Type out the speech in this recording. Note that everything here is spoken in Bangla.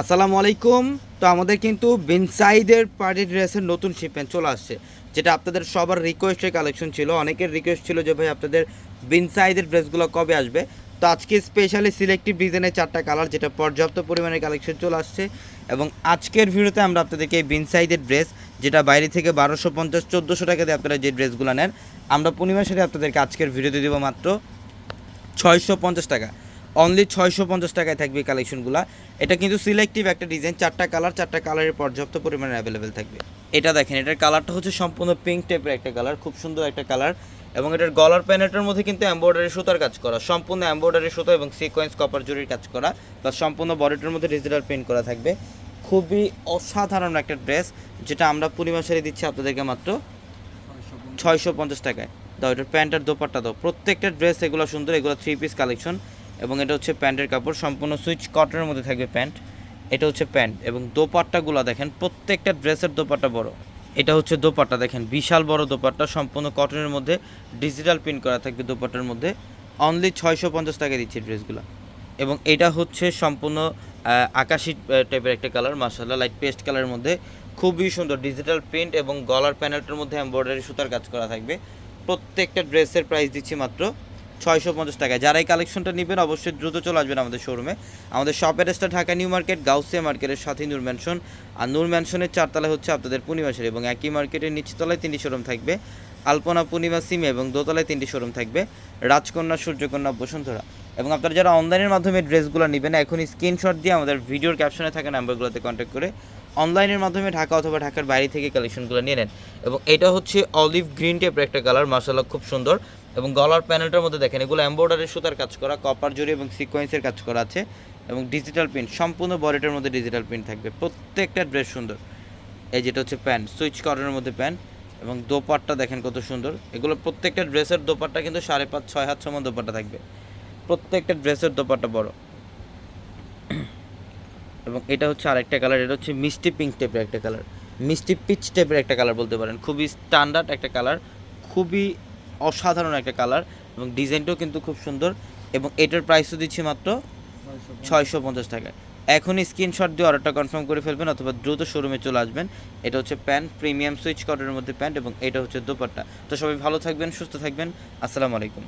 আসসালামু আলাইকুম। তো আমাদের কিন্তু বিনসাইদের পার্টি ড্রেসের নতুন শিপমেন্ট চলে আসছে, যেটা আপনাদের সবার রিকোয়েস্টের কালেকশন ছিল। অনেকের রিকোয়েস্ট ছিল যে, ভাই, আপনাদের বিনসাইদের ড্রেসগুলো কবে আসবে? তো আজকে স্পেশালি সিলেক্টিভ ডিজাইনের চারটা কালার যেটা পর্যাপ্ত পরিমাণে কালেকশন চলে আসছে। এবং আজকের ভিডিওতে আমরা আপনাদেরকে এই বিনসাইদের ড্রেস যেটা বাইরে থেকে বারোশো পঞ্চাশ, চোদ্দোশো টাকা দিয়ে আপনারা যে ড্রেসগুলো নেন, আমরা পূর্ণিমার সাথে আপনাদেরকে আজকের ভিডিওতে দেবো মাত্র ছয়শো পঞ্চাশ টাকা। অনলি ছয়শো পঞ্চাশ টাকায় থাকবে কালেকশনগুলো এটা কিন্তু সিলেক্টিভ একটা ডিজাইন চারটা কালার চারটা কালারের পর্যাপ্ত পরিমাণে অ্যাভেলেবেল থাকবে। এটা দেখেন, এটার কালারটা হচ্ছে সম্পূর্ণ পিঙ্ক টাইপের একটা কালার খুব সুন্দর একটা কালার এবং এটার গলার প্যানেটের মধ্যে কিন্তু এম্ব্রয়ডারি সুতার কাজ করা, সম্পূর্ণ এম্ব্রয়ডারি সুতো এবং সিকোয়েন্স কপার জুরির কাজ করা প্লাস সম্পূর্ণ বডিটার মধ্যে ডিজিটাল প্রিন্ট করা থাকবে। খুবই অসাধারণ একটা ড্রেস যেটা আমরা পূর্ণিমা শাড়ি দিচ্ছি আপনাদেরকে মাত্র ছয়শো পঞ্চাশ টাকায়। দাও, এটার প্যান্টের দোপাট্টা দাও। প্রত্যেকটা ড্রেস এগুলো সুন্দর, এগুলো থ্রি পিস কালেকশন এবং এটা হচ্ছে প্যান্টের কাপড়, সম্পূর্ণ সুইচ কটনের মধ্যে থাকবে প্যান্ট। এটা হচ্ছে প্যান্ট এবং দোপাট্টাগুলো দেখেন, প্রত্যেকটা ড্রেসের দোপাট্টা বড়। এটা হচ্ছে দোপাট্টা, দেখেন, বিশাল বড় দোপাট্টা, সম্পূর্ণ কটনের মধ্যে, ডিজিটাল প্রিন্ট করা থাকবে দোপাট্টার মধ্যে। অনলি ছয়শো পঞ্চাশ টাকা দিচ্ছে ড্রেসগুলো। এবং এটা হচ্ছে সম্পূর্ণ আকাশি টাইপের একটা কালার মাসাল্লাহ লাইট পেস্ট কালারের মধ্যে। খুবই সুন্দর ডিজিটাল প্রিন্ট এবং গলার প্যানেলটার মধ্যে এমব্রয়ডারি সুতার কাজ করা থাকবে। প্রত্যেকটা ড্রেসের প্রাইস দিচ্ছি মাত্র ছয়শো পঞ্চাশ টাকায়। যারা এই কালেকশনটা নেবেন, অবশ্যই দ্রুত চলে আসবেন আমাদের শোরুমে আমাদের শপ অ্যাড্রেসটা ঢাকা নিউ মার্কেট, গাউসিয়া মার্কেটের সাথে নূর ম্যানশন আর নূর ম্যানশনের চারতলায় হচ্ছে আপনাদের পূর্ণিমাসের এবং একই মার্কেটের নিচতলায় তিনটি শোরুম থাকবে। আলপনা, পূর্ণিমা, সিমে এবং দোতলায় তিনটি শোরুম থাকবে। রাজকন্যা, সূর্যকন্যা, বসুন্ধরা। এবং আপনারা যারা অনলাইনের মাধ্যমে ড্রেসগুলো নেবেন, এখন স্ক্রিনশট দিয়ে আমাদের ভিডিওর ক্যাপশনে থাকা নাম্বারগুলোতে কন্ট্যাক্ট করে অনলাইনের মাধ্যমে ঢাকা অথবা ঢাকার বাইরে থেকে কালেকশনগুলো নিয়ে নেন। এবং এটা হচ্ছে অলিভ গ্রিন টাইপের একটা কালার মাসাল্লাহ খুব সুন্দর। এবং গলার প্যানেলটার মধ্যে দেখেন, এগুলো এম্ব্রয়ডারি সুতার কাজ করা কপার জরি এবং সিকোয়েন্সের কাজ করা আছে এবং ডিজিটাল প্রিন্ট সম্পূর্ণ বডিটার মধ্যে ডিজিটাল প্রিন্ট থাকবে। প্রত্যেকটা ড্রেস সুন্দর। এই যেটা হচ্ছে প্যান্ট সুইচ কটনের মধ্যে প্যান্ট এবং দোপাট্টা দেখেন কত সুন্দর। এগুলো প্রত্যেকটা ড্রেসের দোপাট্টা কিন্তু সাড়ে পাঁচ, ছয় হাত সমান দোপাট্টা থাকবে। প্রত্যেকটা ড্রেসের দোপাট্টা বড়। এবং এটা হচ্ছে আরেকটা কালার এটা হচ্ছে মিষ্টি পিঙ্ক টাইপের একটা কালার মিষ্টি পিচ টাইপের একটা কালার বলতে পারেন। খুবই স্ট্যান্ডার্ড একটা কালার খুবই অসাধারণ একটা কালার এবং ডিজাইনটাও কিন্তু খুব সুন্দর এবং এটার প্রাইসও দিচ্ছি মাত্র ছয়শো পঞ্চাশ টাকায়। এখনই স্ক্রিনশট দিয়ে অর্ডারটা কনফার্ম করে ফেলবেন অথবা দ্রুত শোরুমে চলে আসবেন। এটা হচ্ছে প্যান্ট, প্রিমিয়াম সুইচ কটনের মধ্যে প্যান্ট এবং এটা হচ্ছে দোপাট্টা। তো সবাই ভালো থাকবেন, সুস্থ থাকবেন। আসসালামু আলাইকুম।